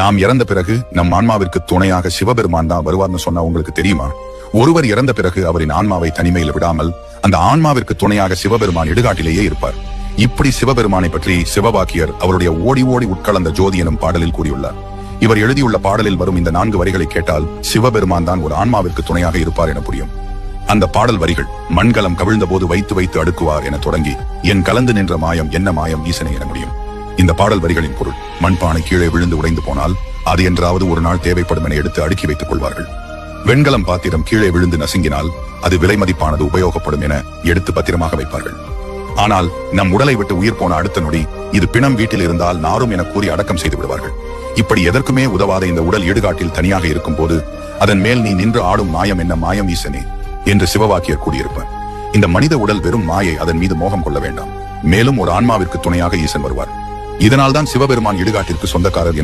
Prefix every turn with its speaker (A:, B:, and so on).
A: நாம் இறந்த பிறகு நம் ஆன்மாவிற்கு துணையாக சிவபெருமான் தான் வருவார்னு சொன்னா உங்களுக்கு தெரியுமா? ஒருவர் இறந்த பிறகு அவரின் ஆன்மாவை தனிமையில் விடாமல் அந்த ஆன்மாவிற்கு துணையாக சிவபெருமான் இடுகாட்டிலேயே இருப்பார். இப்படி சிவபெருமானை பற்றி சிவபாக்கியர் அவருடைய ஓடி ஓடி உட்கலந்த ஜோதி எனும் பாடலில் கூறியுள்ளார். இவர் எழுதியுள்ள பாடலில் வரும் இந்த நான்கு வரிகளை கேட்டால் சிவபெருமான் தான் ஒரு ஆன்மாவிற்கு துணையாக இருப்பார் என புரியும். அந்த பாடல் வரிகள் மண்கலம் கவிழ்ந்த போது வைத்து வைத்து அடுக்குவார் என தொடங்கி என் கலந்து நின்ற மாயம் என்ன மாயம்? ஈசனை என முடியும். இந்த பாடல் வரிகளின் பொருள் மண்பானை கீழே விழுந்து உடைந்து போனால் அது என்றாவது ஒரு நாள் தேவைப்படும் என எடுத்து அடுக்கி வைத்துக் கொள்வார்கள். வெண்கலம் பாத்திரம் கீழே விழுந்து நசுங்கினால் அது விலை மதிப்பானது உபயோகப்படும் என எடுத்து பத்திரமாக வைப்பார்கள். ஆனால் நம் உடலை விட்டு உயிர் போன அடுத்த நொடி இது பிணம் வீட்டில் இருந்தால் நாரும் என கூறி அடக்கம் செய்து விடுவார்கள். இப்படி எதற்குமே உதவாத இந்த உடல் இடுகாட்டில் தனியாக இருக்கும் போது அதன் மேல் நீ நின்று ஆடும் மாயம் என்ன மாயம் ஈசனே என்று சிவவாக்கியர் கூடியிருப்பார் இந்த மனித உடல் வெறும் மாயை அதன் மீது மோகம் கொள்ள வேண்டாம். மேலும் ஒரு ஆன்மாவிற்கு துணையாக ஈசன் வருவார். இதனால்தான் சிவபெருமான் இடுகாட்டிற்கு சொந்தக்காரர் என